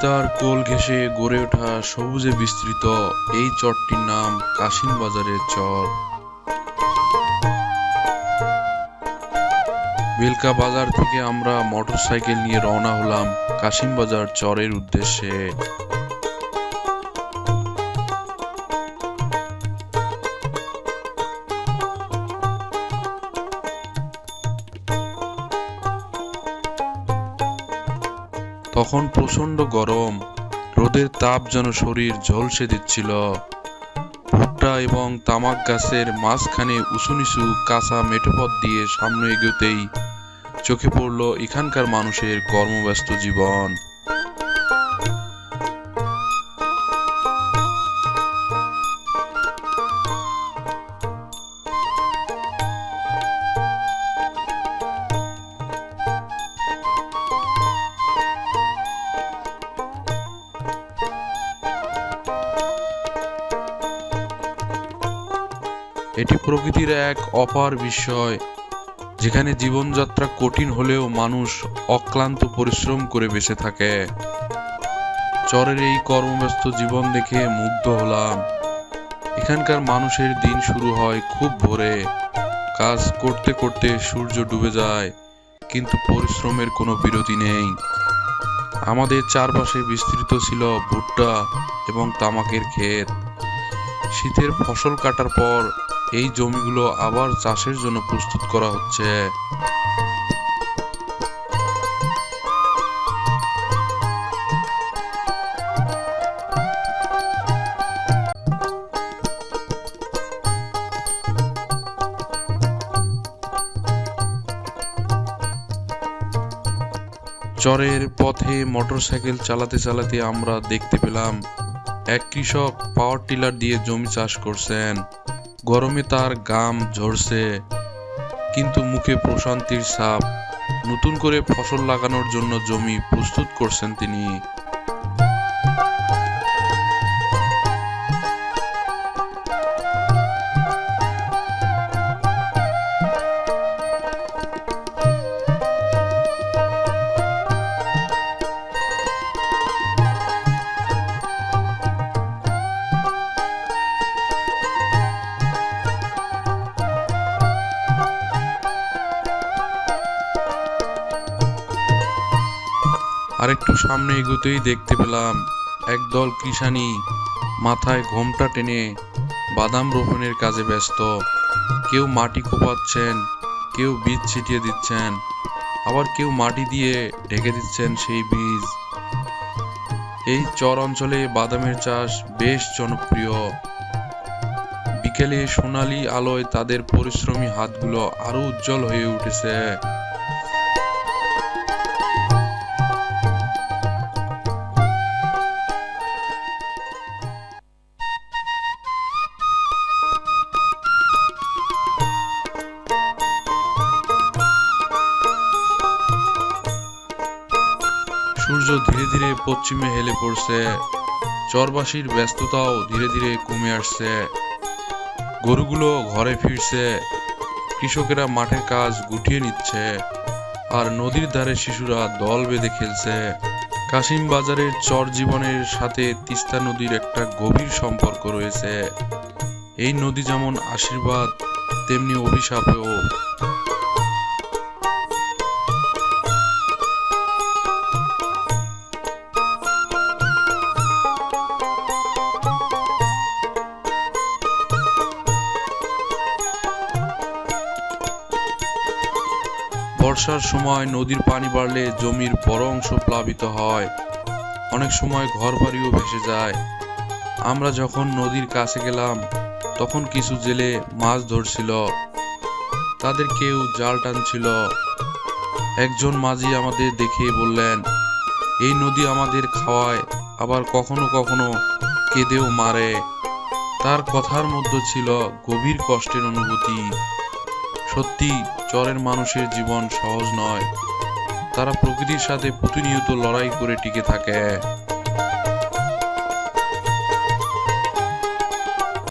তিস্তার কোল ঘেঁষে গড়ে ওঠা সবুজে বিস্তৃত এই চরটির নাম কাশিম বাজারের চর। বেলকা বাজার থেকে আমরা মোটরসাইকেল নিয়ে রওনা হলাম কাশিম বাজার চরের উদ্দেশ্যে। তখন প্রচণ্ড গরম। রোদের তাপ যেন শরীর ঝলসে দিচ্ছিল। ভুট্টা এবং তামাক গাছের মাঝখানে উঁচু নিচু কাঁচা মেঠোপথ দিয়ে সামনে এগোতেই চোখে পড়ল এখানকার মানুষের কর্মব্যস্ত জীবন। এটি প্রকৃতির এক অপার বিষয়, যেখানে জীবনযাত্রা কঠিন হলেও মানুষ অক্লান্ত পরিশ্রম করে বেঁচে থাকে। চরের এই কর্মব্যস্ত জীবন দেখে মুগ্ধ হলাম। এখানকার মানুষের দিন শুরু হয় খুব ভোরে। কাজ করতে করতে সূর্য ডুবে যায়, কিন্তু পরিশ্রমের কোনো বিরতি নেই। আমাদের চারপাশে বিস্তৃত ছিল ভুট্টা এবং তামাকের ক্ষেত। শীতের ফসল কাটার পর এই জমিগুলো আবার চাষের জন্য প্রস্তুত করা হচ্ছে। চরের পথে মোটরসাইকেল চালাতে চালাতে আমরা দেখতে পেলাম, এক কৃষক পাওয়ার টিলার দিয়ে জমি চাষ করছেন। গরমে তার গাম ঝরছে, কিন্তু মুখে প্রশান্তির সাপ নতুন করে ফসল লাগানোর জন্য জমি প্রস্তুত করছেন তিনি। আরেকটু সামনে এগোতেই দেখতে পেলাম একদল কৃষানি মাথায় ঘোমটা টেনে বাদাম রোপণের কাজে ব্যস্ত। কেউ মাটি কোপাচ্ছেন, কেউ বীজ ছিটিয়ে দিচ্ছেন, আবার কেউ মাটি দিয়ে ঢেকে দিচ্ছেন সেই বীজ। এই চর অঞ্চলে বাদামের চাষ বেশ জনপ্রিয়। বিকেলে সোনালি আলোয় তাদের পরিশ্রমী হাতগুলো আরও উজ্জ্বল হয়ে উঠেছে। সূর্য ধীরে ধীরে পশ্চিমে হেলে পড়ছে। চরবাসীর ব্যস্ততাও ধীরে ধীরে কমে আসছে। গরুগুলো ঘরে ফিরছে। কৃষকেরা মাঠের কাজ গুটিয়ে নিচ্ছে। আর নদীর ধারে শিশুরা দল বেঁধে খেলছে। কাশিম বাজারের চর জীবনের সাথে তিস্তা নদীর একটা গভীর সম্পর্ক রয়েছে। এই নদী যেমন আশীর্বাদ, তেমনি অভিশাপেও। বর্ষার সময় নদীর পানি বাড়লে জমির বড় অংশ প্লাবিত হয়। অনেক সময় ঘরবাড়িও ভেসে যায়। আমরা যখন নদীর কাছে গেলাম, তখন কিছু জেলে মাছ ধরছিল। তাদের কেউ জাল টানছিল। একজন মাঝি আমাদের দেখে বললেন, এই নদী আমাদের খাওয়ায়, আবার কখনো কখনো কেঁদেও মারে। তার কথার মধ্যে ছিল গভীর কষ্টের অনুভূতি। সত্যি চরের মানুষের জীবন সহজ নয়। তারা প্রকৃতির সাথে প্রতিনিয়ত লড়াই করে টিকে থাকে।